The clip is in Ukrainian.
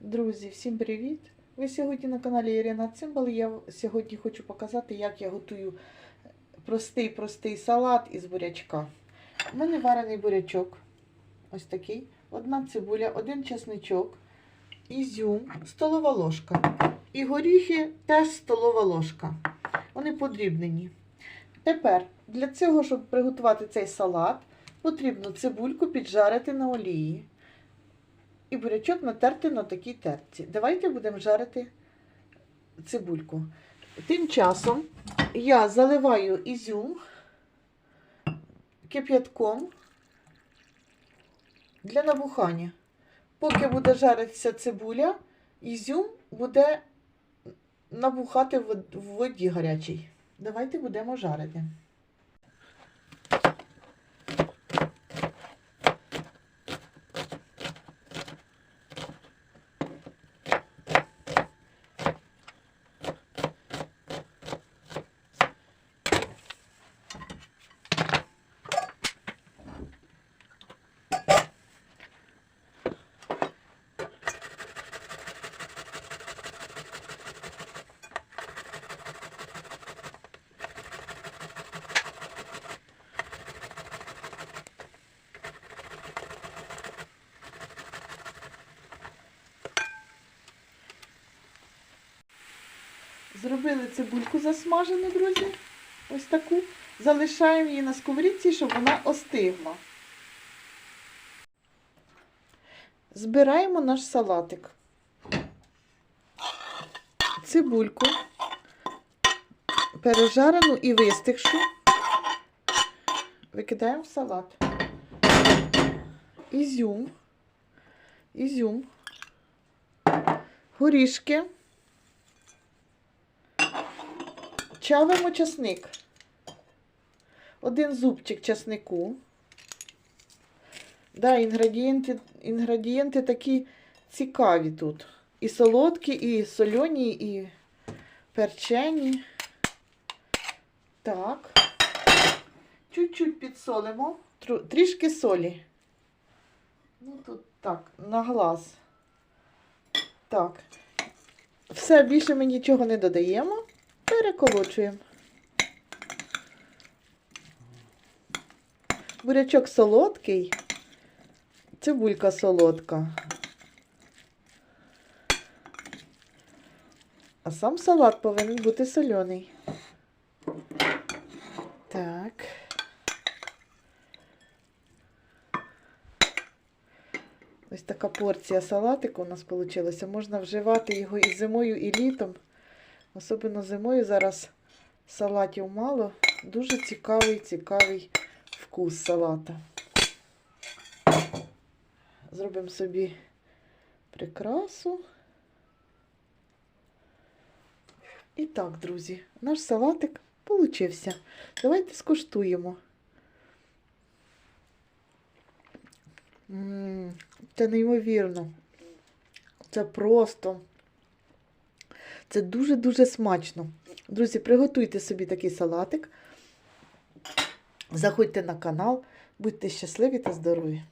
Друзі, всім привіт! Ви сьогодні на каналі Ірина Цимбал. Я сьогодні хочу показати, як я готую простий-простий салат із бурячка. У мене варений бурячок. Ось такий. Одна цибуля, один чесничок, ізюм, столова ложка. І горіхи теж столова ложка. Вони подрібнені. Тепер для цього, щоб приготувати цей салат, потрібно цибульку піджарити на олії. І бурячок натерти на такій терці. Давайте будемо жарити цибульку. Тим часом я заливаю ізюм кип'ятком для набухання. Поки буде жаритися цибуля, ізюм буде набухати в воді гарячій. Давайте будемо жарити. Зробили цибульку засмажену, друзі. Ось таку. Залишаємо її на сковорідці, щоб вона остигла. Збираємо наш салатик. Цибульку, пережарену і вистигшу. Викидаємо в салат. Ізюм. Ізюм. Горішки. Чавимо часник. Один зубчик часнику. Да, інгредієнти, інгредієнти такі цікаві тут. І солодкі, і сольоні, і перчені. Так. Чуть-чуть підсолимо. Трішки солі. Ну, тут так, на глаз. Так. Все, більше ми нічого не додаємо. Переколочуємо. Бурячок солодкий, цибулька солодка. А сам салат повинен бути соляний. Так. Ось така порція салатику у нас вийшла. Можна вживати його і зимою, і літом. Особливо зимою зараз салатів мало. Дуже цікавий, цікавий вкус салата. Зробимо собі прикрасу. І так, друзі, наш салатик получився. Давайте скуштуємо. М, Це неймовірно. Це просто. Це дуже-дуже смачно. Друзі, приготуйте собі такий салатик. Заходьте на канал, будьте щасливі та здорові!